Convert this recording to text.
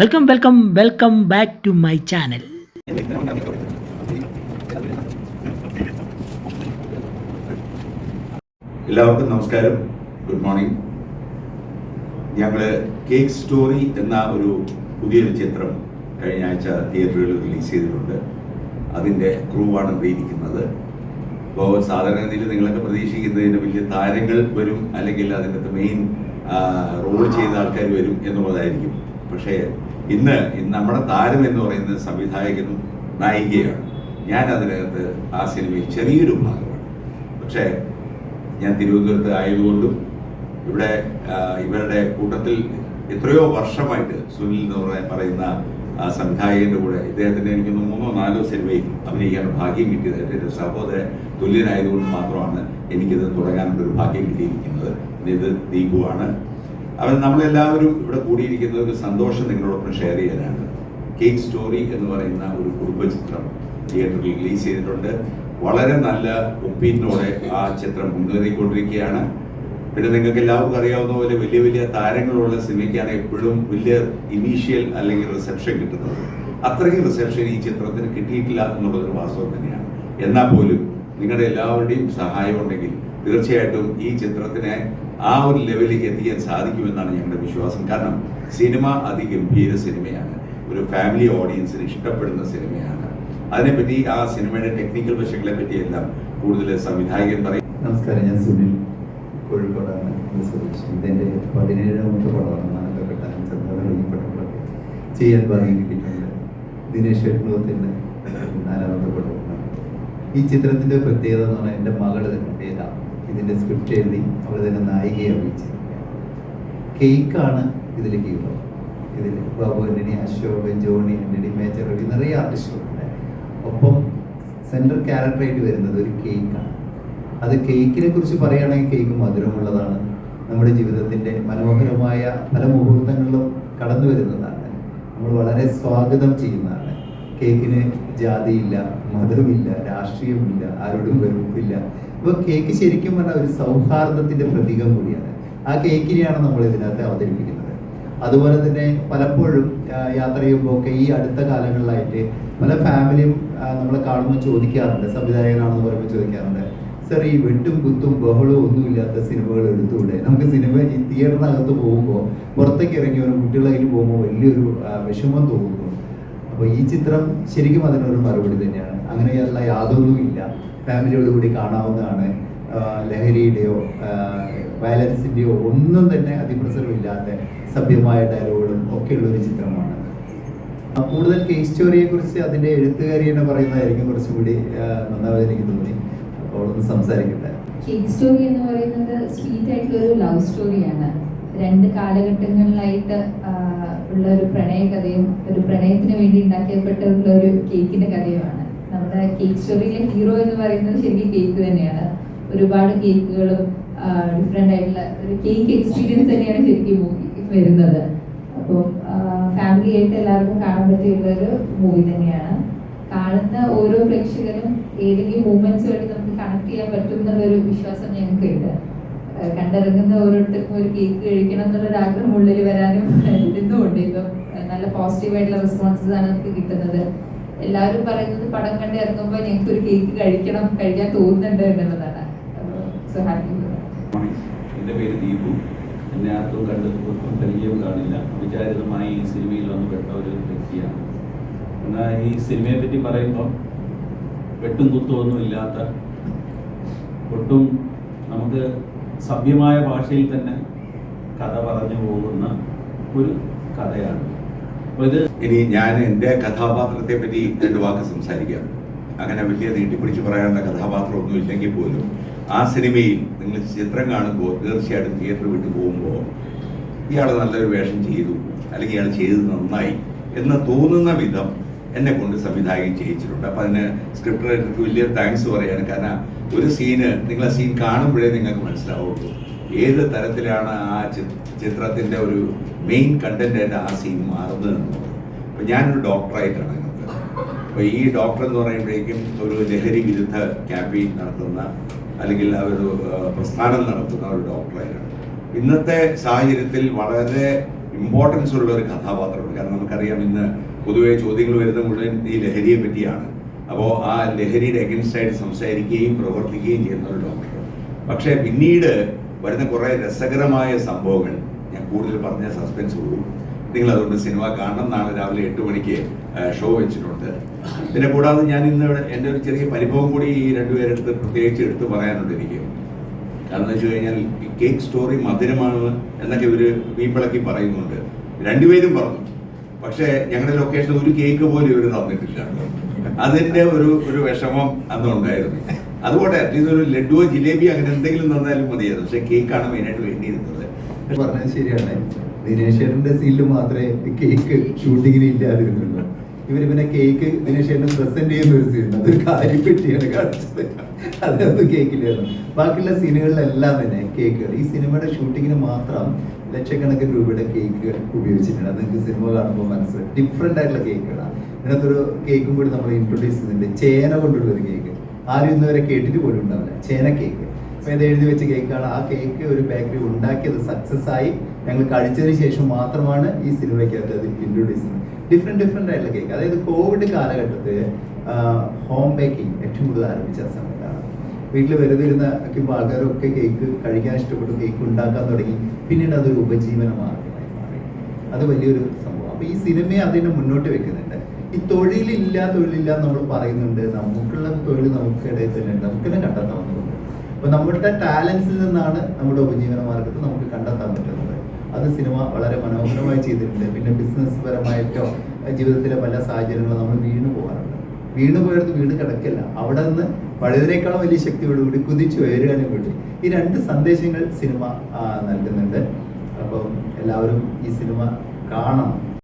Welcome welcome welcome back to my channel എല്ലാവർക്കും നമസ്കാരം. Good morning ഞങ്ങൾ കേക്ക് സ്റ്റോറി എന്ന ഒരു പുതിയൊരു ചിത്രം കഴിഞ്ഞ ആഴ്ച തിയേറ്ററുകളിൽ റിലീസ് ചെയ്തിട്ടുണ്ട്. അതിന്റെ ക്രൂ ആണ് ഇരിക്കുന്നത് ഇപ്പോൾ സാധാരണഗതിയിൽ നിങ്ങളൊക്കെ പ്രതീക്ഷിക്കുന്നതിന് വലിയ താരങ്ങൾ വരും അല്ലെങ്കിൽ അതിനകത്ത് മെയിൻ റോൾ ചെയ്ത ആൾക്കാർ വരും എന്നുള്ളതായിരിക്കും. പക്ഷേ ഇന്ന് നമ്മുടെ താരം എന്ന് പറയുന്ന സംവിധായകനും നായികയാണ്. ഞാൻ അതിനകത്ത് ആ സിനിമയിൽ ചെറിയൊരു ഭാഗമാണ്. പക്ഷേ ഞാൻ തിരുവനന്തപുരത്ത് ആയതുകൊണ്ടും ഇവിടെ ഇവരുടെ കൂട്ടത്തിൽ എത്രയോ വർഷമായിട്ട് സുനിൽ എന്ന് പറയുന്ന സംവിധായകന്റെ കൂടെ ഇദ്ദേഹത്തിന് എനിക്ക് മൂന്നോ നാലോ സിനിമയിൽ അഭിനയിക്കാൻ ഭാഗ്യം കിട്ടിയത് എന്റെ സഹോദരൻ തുല്യനായതുകൊണ്ട് മാത്രമാണ് എനിക്കിത് തുടങ്ങാനുള്ള ഒരു ഭാഗ്യം കിട്ടിയിരിക്കുന്നത്. ഇത് ദീപുവാണ് അവൻ നമ്മളെല്ലാവരും ഇവിടെ കൂടിയിരിക്കുന്ന ഒരു സന്തോഷം നിങ്ങളോടൊപ്പം ഷെയർ ചെയ്യാനാണ്. കേക്ക് സ്റ്റോറി എന്ന് പറയുന്ന ഒരു കുടുംബചിത്രം തിയേറ്ററിൽ റിലീസ് ചെയ്തിട്ടുണ്ട്. വളരെ നല്ല ഒപ്പീനിയനോടെ ആ ചിത്രം മുന്നേറിക്കൊണ്ടിരിക്കുകയാണ്. പിന്നെ നിങ്ങൾക്ക് എല്ലാവർക്കും അറിയാവുന്ന പോലെ വലിയ വലിയ താരങ്ങളുള്ള സിനിമയ്ക്കാണ് എപ്പോഴും വലിയ ഇനീഷ്യൽ അല്ലെങ്കിൽ റിസപ്ഷൻ കിട്ടുന്നത്. അത്രയും റിസപ്ഷൻ ഈ ചിത്രത്തിന് കിട്ടിയിട്ടില്ല എന്നുള്ളതൊരു വാസ്തവം തന്നെയാണ്. എന്നാൽ പോലും നിങ്ങളുടെ എല്ലാവരുടെയും സഹായം ഉണ്ടെങ്കിൽ തീർച്ചയായിട്ടും ഈ ചിത്രത്തിനെ ആ ഒരു ലെവലിലേക്ക് എത്തിക്കാൻ സാധിക്കുമെന്നാണ് ഞങ്ങളുടെ വിശ്വാസം. കാരണം സിനിമ അതിഗംഭീര സിനിമയാണ്. ഒരു ഫാമിലി ഓഡിയൻസിന് ഇഷ്ടപ്പെടുന്ന സിനിമയാണ്. അതിനെപ്പറ്റി ആ സിനിമയുടെ ടെക്നിക്കൽ വശങ്ങളെ പറ്റി എല്ലാം കൂടുതൽ സംവിധായകൻ പറയും. നമസ്കാരം ഞാൻ സുനിൽ കോഴിക്കോടാണ്. ഇതെന്റെ പതിനേഴാമത്തെ പടമാണ്. നാലപ്പെട്ട ചന്ദ്രനൊക്കെ ചെയ്യാൻ ഭാഗ്യം ദിനേശ് നാലാമത്തെ പടമാണ് ഈ ചിത്രത്തിന്റെ പ്രത്യേകത എന്ന് പറഞ്ഞാൽ എന്റെ തന്നെ വേദ ഇതിന്റെ സ്ക്രിപ്റ്റ് എഴുതി അവർ തന്നെ നായികയെ അഭിനയിച്ചിരിക്കുകയാണ് കേക്കാണ് ഇതിൽ ഹീറോ ഇതിൽ ബാബു ആന്റണി അശോക് ജോണി ആന്റണി മേജർ റവി നിറയെ ആർട്ടിസ്റ്റുകളുണ്ട് ഒപ്പം സെൻട്രൽ ക്യാരക്ടറായിട്ട് വരുന്നത് ഒരു കേക്കാണ്. അത് കേക്കിനെ കുറിച്ച് പറയുകയാണെങ്കിൽ കേക്ക് മധുരമുള്ളതാണ്. നമ്മുടെ ജീവിതത്തിന്റെ മനോഹരമായ പല മുഹൂർത്തങ്ങളിലും കടന്നു വരുന്നതാണ് നമ്മൾ വളരെ സ്വാഗതം ചെയ്യുന്നതാണ്. കേക്കിന് ജാതിയില്ല മതമില്ല രാഷ്ട്രീയമില്ല ആരോടും വെറുപ്പില്ല. അപ്പോൾ കേക്ക് ശരിക്കും പറഞ്ഞാൽ ഒരു സൗഹാർദ്ദത്തിന്റെ പ്രതീകം കൂടിയാണ്. ആ കേക്കിനെയാണ് നമ്മൾ ഇതിനകത്ത് അവതരിപ്പിക്കുന്നത്. അതുപോലെ തന്നെ പലപ്പോഴും യാത്ര ചെയ്യുമ്പോൾ ഒക്കെ ഈ അടുത്ത കാലങ്ങളിലായിട്ട് പല ഫാമിലിയും നമ്മളെ കാണുമ്പോൾ ചോദിക്കാറുണ്ട്. സംവിധായകനാണെന്ന് പറയുമ്പോൾ ചോദിക്കാറുണ്ട്. സർ ഈ വെട്ടും കുത്തും ബഹളവും ഒന്നുമില്ലാത്ത സിനിമകൾ എടുത്തുകൂടെ? നമുക്ക് സിനിമ ഈ തിയേറ്ററിനകത്ത് പോകുമ്പോൾ പുറത്തേക്ക് ഇറങ്ങി ഒരു കുട്ടികളായിട്ട് പോകുമ്പോൾ വലിയൊരു വിഷമം തോന്നുന്നു അപ്പോൾ ഈ ചിത്രം ശരിക്കും അതിനൊരു മറുപടി തന്നെയാണ്. അങ്ങനെയുള്ള യാതൊന്നുമില്ല. ഫാമിലിയോടുകൂടി കാണാവുന്നതാണ്. ലഹരിയുടെയോ വയലൻസിന്റെയോ ഒന്നും തന്നെ അതിപ്രസരമില്ലാത്ത സഭ്യമായ ഡയലോഗുകളും ഒക്കെയുള്ള ഒരു ചിത്രമാണ്. കൂടുതൽ കേസ് സ്റ്റോറിയെ കുറിച്ച് അതിന്റെ എഴുത്തുകാരി എന്ന് പറയുന്നതായിരിക്കും കുറച്ചും കൂടി എനിക്ക് തോന്നി. അപ്പോൾ അവളൊന്ന് സംസാരിക്കട്ടെ. കേക്ക് സ്റ്റോറി എന്ന് പറയുന്നത് സ്വീറ്റ് ആയിട്ടുള്ള ഒരു ലവ് സ്റ്റോറിയാണ് രണ്ട് കാലഘട്ടങ്ങളിലായിട്ട് ഉള്ള ഒരു പ്രണയ കഥയും ഒരു പ്രണയത്തിന് വേണ്ടി ഉണ്ടാക്കിയപ്പെട്ടുള്ള ഒരു കേക്കിന്റെ കഥയുമാണ്. നമ്മുടെ കേക്ക് സ്റ്റോറിയിലെ ഹീറോ എന്ന് പറയുന്നത് ശരിക്കും കേക്ക് തന്നെയാണ്. ഒരുപാട് കേക്കുകളും ഡിഫറെന്റ് ആയിട്ടുള്ള ഒരു കേക്ക് എക്സ്പീരിയൻസ് തന്നെയാണ് ശരിക്കും മൂവി വരുന്നത്. അപ്പോൾ ഫാമിലി ആയിട്ട് എല്ലാവർക്കും കാണാൻ പറ്റിയുള്ള ഒരു മൂവി തന്നെയാണ്. കാണുന്ന ഓരോ പ്രേക്ഷകരും ഏതെങ്കിലും മൂമെന്റ്സ് വഴി നമുക്ക് കണക്ട് ചെയ്യാൻ പറ്റും എന്നുള്ളൊരു വിശ്വാസം ഞങ്ങൾക്കുണ്ട്. കണ്ടിറങ്ങുന്ന ഓരോരുത്തർക്കും ഒരു കേക്ക് കഴിക്കണം എന്നുള്ളൊരു ആഗ്രഹം ഉള്ളിൽ വരാനും ഏഹ് നല്ല പോസിറ്റീവ് ആയിട്ടുള്ള റെസ്പോൺസസ് ആണ് നമുക്ക് കിട്ടുന്നത്. എല്ലാവരും പറയുന്നത് പടം കണ്ട് ഇറങ്ങുമ്പോൾ ഞങ്ങൾക്ക് ഒരു കേക്ക് കഴിക്കണം കഴിക്കാൻ തോന്നുന്നുണ്ട് എന്നുള്ളതാണ്. സോ ഹാപ്പി എന്റെ പേര് ദീപു. എന്നെ ആർക്കും കണ്ടതും പരിചയം കാണില്ല. വിചാരിതമായി ഈ സിനിമയിൽ വന്ന് പെട്ട ഒരു വ്യക്തിയാണ്. എന്നാൽ ഈ സിനിമയെ പറ്റി പറയുമ്പോൾ വെട്ടും കുത്തും ഒന്നും ഇല്ലാത്ത ഒട്ടും നമുക്ക് സഭ്യമായ ഭാഷയിൽ തന്നെ കഥ പറഞ്ഞു പോകുന്ന ഒരു കഥയാണ്. അപ്പോൾ ഇത് ഇനി ഞാൻ എന്റെ കഥാപാത്രത്തെ പറ്റി രണ്ട് വാക്ക് സംസാരിക്കാം. അങ്ങനെ വലിയ നീട്ടിപ്പിടിച്ച് പറയാനുള്ള കഥാപാത്രം ഒന്നും ഇല്ലെങ്കിൽ പോലും ആ സിനിമയിൽ നിങ്ങൾ ചിത്രം കാണുമ്പോൾ തീർച്ചയായിട്ടും തിയേറ്റർ വിട്ട് പോകുമ്പോൾ ഇയാൾ നല്ലൊരു വേഷം ചെയ്തു അല്ലെങ്കിൽ ഇയാൾ ചെയ്തത് നന്നായി എന്ന് തോന്നുന്ന വിധം എന്നെ കൊണ്ട് സംവിധായകൻ ചെയ്യിച്ചിട്ടുണ്ട്. അപ്പം അതിന് സ്ക്രിപ്റ്റ് റൈറ്റർക്ക് വലിയ താങ്ക്സ് പറയാണ് കാരണം ഒരു സീന് നിങ്ങൾ ആ സീൻ കാണുമ്പോഴേ നിങ്ങൾക്ക് മനസ്സിലാവുള്ളൂ. ഏത് തരത്തിലാണ് ആ ചിത്രത്തിന്റെ ഒരു മെയിൻ കണ്ടന്റ് ആ സീൻ മാറുന്നത് എന്നുള്ളത്. അപ്പം ഞാനൊരു ഡോക്ടറായിട്ടാണ് അതിനകത്ത് അപ്പോൾ ഈ ഡോക്ടർ എന്ന് പറയുമ്പോഴേക്കും ഒരു ലഹരി വിരുദ്ധ ക്യാമ്പയിൻ നടത്തുന്ന അല്ലെങ്കിൽ ഒരു പ്രസ്ഥാനം നടത്തുന്ന ഒരു ഡോക്ടറായിട്ടാണ് ഇന്നത്തെ സാഹചര്യത്തിൽ വളരെ ഇമ്പോർട്ടൻസ് ഉള്ള ഒരു കഥാപാത്രമാണ് കാരണം നമുക്കറിയാം ഇന്ന് പൊതുവെ ചോദ്യങ്ങൾ വരുന്ന മുഴുവൻ ഈ ലഹരിയെ പറ്റിയാണ്. അപ്പോൾ ആ ലഹരിയുടെ അഗൻസ്റ്റ് ആയിട്ട് സംസാരിക്കുകയും പ്രവർത്തിക്കുകയും ചെയ്യുന്ന ഒരു ഡോക്ടർ പക്ഷേ പിന്നീട് വരുന്ന കുറേ രസകരമായ സംഭവങ്ങൾ ഞാൻ കൂടുതൽ പറഞ്ഞ സസ്പെൻസ് ഉള്ളൂ. നിങ്ങൾ അതുകൊണ്ട് സിനിമ കാണണം നാളെ രാവിലെ എട്ട് മണിക്ക് ഷോ വെച്ചിട്ടുണ്ട്. പിന്നെ കൂടാതെ ഞാൻ ഇന്ന് എന്റെ ഒരു ചെറിയ പരിഭവം കൂടി ഈ രണ്ടുപേരെടുത്ത് പ്രത്യേകിച്ച് എടുത്ത് പറയാനുണ്ട് എനിക്ക്. കാരണം എന്ന് വെച്ച് കഴിഞ്ഞാൽ ഈ കേക്ക് സ്റ്റോറി മധുരമാണ് എന്നൊക്കെ ഇവർ വീമ്പിളക്കി പറയുന്നുണ്ട്. രണ്ടുപേരും പറഞ്ഞു. പക്ഷേ ഞങ്ങളുടെ ലൊക്കേഷൻ ഒരു കേക്ക് പോലും ഇവർ തന്നിട്ടില്ല. അതിന്റെ ഒരു ഒരു വിഷമം അന്നുണ്ടായിരുന്നു. അതുകൊണ്ട് അറ്റ്ലീസ്റ്റ് ഒരു ലഡുവോ ജിലേബി അങ്ങനെ എന്തെങ്കിലും തന്നാലും മതിയായിരുന്നു പക്ഷെ കേക്കാണ് മെയിനായിട്ട് വേണ്ടിയിരുന്നത് പറഞ്ഞത് ശരിയാണ്. ദിനേശ്വരന്റെ സീനിൽ മാത്രമേ കേക്ക് ഷൂട്ടിങ്ങിന് ഇല്ലാതിരുന്നുള്ളൂ. ഇവർ പിന്നെ കേക്ക് ദിനേശ്വരന് പ്രസന്റ് ചെയ്യുന്ന ഒരു സീൻ അതൊരു കാര്യപ്പെട്ടിയാണ് കാണിച്ചത്. അതിനകത്ത് കേക്കില്ലായിരുന്നു ബാക്കിയുള്ള സീനുകളിലെല്ലാം തന്നെ കേക്കുകൾ ഈ സിനിമയുടെ ഷൂട്ടിങ്ങിന് മാത്രം ലക്ഷക്കണക്കിന് രൂപയുടെ കേക്കുകൾ ഉപയോഗിച്ചിട്ടുണ്ട്. അത് നിങ്ങൾക്ക് സിനിമ കാണുമ്പോൾ മനസ്സിലായി ഡിഫറെന്റ് ആയിട്ടുള്ള കേക്കുകളാണ് ഇതിനകത്തൊരു കേക്കും കൂടി നമ്മൾ ഇൻട്രൊഡ്യൂസ് ചെയ്തിട്ടുണ്ട് ചേന കൊണ്ടുള്ള ഒരു കേക്ക് ആരും ഇന്നുവരെ കേട്ടിട്ട് പോലും ഉണ്ടാവില്ല. ചേന കേക്ക് അപ്പൊ ഇത് എഴുതി വെച്ച കേക്കാണ് ആ കേക്ക് ഒരു ബേക്കറി ഉണ്ടാക്കിയത് സക്സസ് ആയി. ഞങ്ങൾ കഴിച്ചതിന് ശേഷം മാത്രമാണ് ഈ സിനിമയ്ക്കകത്ത് അത് ഇൻട്രൊഡ്യൂസ് ചെയ്യുന്നത്. ഡിഫറെന്റ് ഡിഫറെന്റ് ആയിട്ടുള്ള കേക്ക് അതായത് കോവിഡ് കാലഘട്ടത്തിൽ ഹോം ബേക്കിംഗ് ഏറ്റവും കൂടുതൽ ആരംഭിച്ച സമയത്താണ്. വീട്ടിൽ വെറുതെ ഇരുന്ന വയ്ക്കുമ്പോൾ ആൾക്കാരൊക്കെ കേക്ക് കഴിക്കാൻ ഇഷ്ടപ്പെട്ടു കേക്ക് ഉണ്ടാക്കാൻ തുടങ്ങി. പിന്നീട് അതൊരു ഉപജീവന മാർഗമായി മാറി. അത് വലിയൊരു സംഭവം. അപ്പോൾ ഈ സിനിമയെ അതിനെ മുന്നോട്ട് വെക്കുന്നുണ്ട്. ഈ തൊഴിലില്ല തൊഴിലില്ല നമ്മൾ പറയുന്നുണ്ട്. നമുക്കുള്ള തൊഴിൽ നമുക്കിടയിൽ തന്നെ ഉണ്ട്. നമുക്ക് തന്നെ കണ്ടെത്താവുന്നതുണ്ട് അപ്പൊ നമ്മുടെ ടാലൻസിൽ നിന്നാണ് നമ്മുടെ ഉപജീവന മാർഗത്തെ നമുക്ക് കണ്ടെത്താൻ പറ്റുന്നത്. അത് സിനിമ വളരെ മനോഹരമായി ചെയ്തിട്ടുണ്ട്. പിന്നെ ബിസിനസ് പരമായിട്ടോ ജീവിതത്തിലെ പല സാഹചര്യങ്ങളും നമ്മൾ വീണു പോകാറുണ്ട്. വീണു പോയടുത്ത് വീട് കിടക്കില്ല. അവിടെ നിന്ന് പഴയതിനേക്കാളും വലിയ ശക്തിയോടുകൂടി കുതിച്ചു ഉയരാനും കൂടി. ഈ രണ്ട് സന്ദേശങ്ങൾ സിനിമ നൽകുന്നുണ്ട്. അപ്പം എല്ലാവരും ഈ സിനിമ കാണണം.